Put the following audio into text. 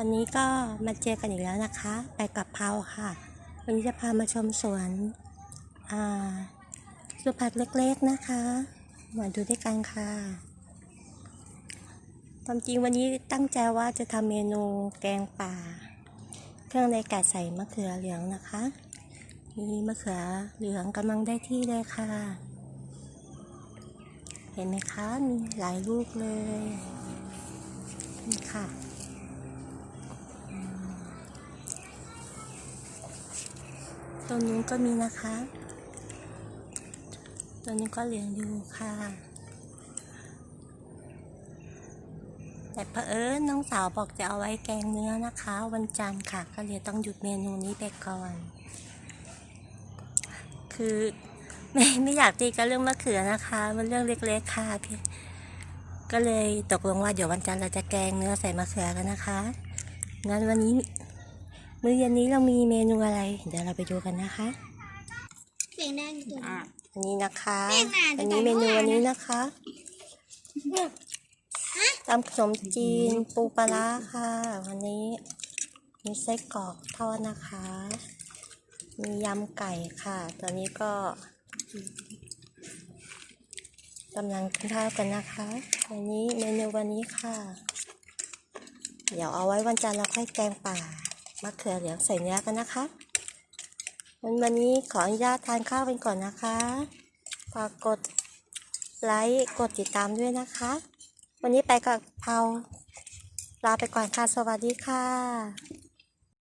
วันนี้ก็มาเจอกันอีกแล้วนะคะ ไปกับเพาค่ะ วันนี้จะพามาชมสวนอ่าสวนผักเล็กๆนะคะ มาดูด้วยกันค่ะความจริงวันนี้ตั้งใจว่าจะทำเมนูแกงป่า เครื่องในไก่ใส่มะเขือเหลืองนะคะนี่มะเขือเหลืองกำลังได้ที่เลยค่ะ เห็นไหมคะ มีหลายลูกเลยนี่ค่ะ ต้นนู้นก็มีนะคะต้นนี้ก็เหลืองอยู่ค่ะ แต่เผอิญน้องสาวบอกจะเอาไว้แกงเนื้อนะคะ วันจันทร์ค่ะ ก็เลยต้องหยุดเมนูนี้ไปก่อน คือไม่ไม่อยากตีกันเรื่องมะเขือนะคะ มันเรื่องเล็กๆค่ะพี่ก็เลยตกลงว่าเดี๋ยววันจันทร์เราจะแกงเนื้อใส่มะเขือกันนะคะ งั้นวันนี้ มื้อเย็นนี้เรามีเมนูอะไร เดี๋ยวเราไปดูกันนะคะ เสียงแดงอยู่อันนี้นะคะ แม่งมาอันจะนี้จ่ายเมนูเท่าไหร่วันนี้นะนะคะตำขนมจีนปูปลาร้าค่ะ วันนี้ มีไส้กรอกทอดนะคะ มียำไก่ค่ะ ตอนนี้ก็กำลังกินข้าวกันนะคะวันนี้เมนูวันนี้ค่ะ เดี๋ยวเอาไว้วันจันทร์เราค่อยแกงป่า มะเขือเหลืองใส่เนื้อกันนะคะ วันวันนี้ขออนุญาตทานข้าวกันก่อนนะคะฝากกดไลค์กดติดตามด้วยนะคะ วันนี้ไปกับเพาลาไปก่อนค่ะ สวัสดีค่ะ